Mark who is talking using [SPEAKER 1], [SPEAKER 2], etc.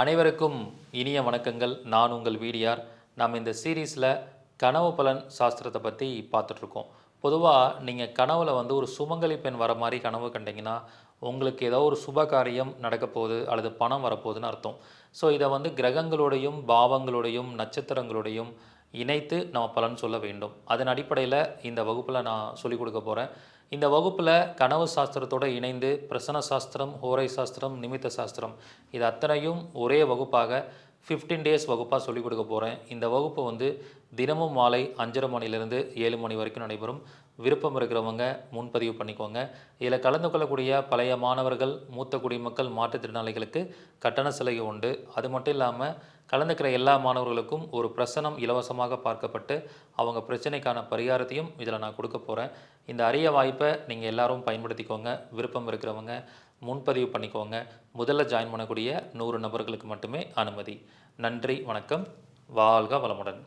[SPEAKER 1] அனைவருக்கும் இனிய வணக்கங்கள். நான் உங்கள் வீடியார். நாம் இந்த சீரீஸில் கனவு பலன் சாஸ்திரத்தை பற்றி பார்த்துட்ருக்கோம். பொதுவாக நீங்கள் கனவில் வந்து ஒரு சுமங்கலி பெண் வர மாதிரி கனவு கண்டிங்கன்னா உங்களுக்கு ஏதோ ஒரு சுப காரியம் நடக்க போகுது அல்லது பணம் வரப்போகுதுன்னு அர்த்தம். ஸோ இதை வந்து கிரகங்களோடையும் பாவங்களோடையும் நட்சத்திரங்களோடையும் இணைத்து நம்ம பலன் சொல்ல வேண்டும். அதன் அடிப்படையில் இந்த வகுப்பில் நான் சொல்லிக் கொடுக்க போகிறேன் இந்த வகுப்பில் கனவு சாஸ்திரத்தோடு இணைந்து பிரசன சாஸ்திரம் ஹோரை சாஸ்திரம் நிமித்த சாஸ்திரம் இது அத்தனையும் ஒரே வகுப்பாக 15 டேஸ் வகுப்பாக சொல்லிக் கொடுக்க போகிறேன் இந்த வகுப்பு வந்து தினமும் மாலை அஞ்சரை மணிலேருந்து ஏழு மணி வரைக்கும் நடைபெறும். விருப்பம் இருக்கிறவங்க முன்பதிவு பண்ணிக்கோங்க. இதில் கலந்து கொள்ளக்கூடிய பழைய மாணவர்கள் மூத்த குடிமக்கள் மாற்றுத்திறனாளிகளுக்கு கட்டண சலுகை உண்டு. அது மட்டும் இல்லாமல் கலந்துக்கிற எல்லா மாணவர்களுக்கும் ஒரு பிரசனம் இலவசமாக பார்க்கப்பட்டு அவங்க பிரச்சனைக்கான பரிகாரத்தையும் இதில் நான் கொடுக்க போகிறேன் இந்த அரிய வாய்ப்பை நீங்கள் எல்லாரும் பயன்படுத்திக்கோங்க. விருப்பம் இருக்கிறவங்க முன்பதிவு பண்ணிக்கோங்க. முதல்ல ஜாயின் பண்ணக்கூடிய நூறு நபர்களுக்கு மட்டுமே அனுமதி. நன்றி வணக்கம். வாழ்க வளமுடன்.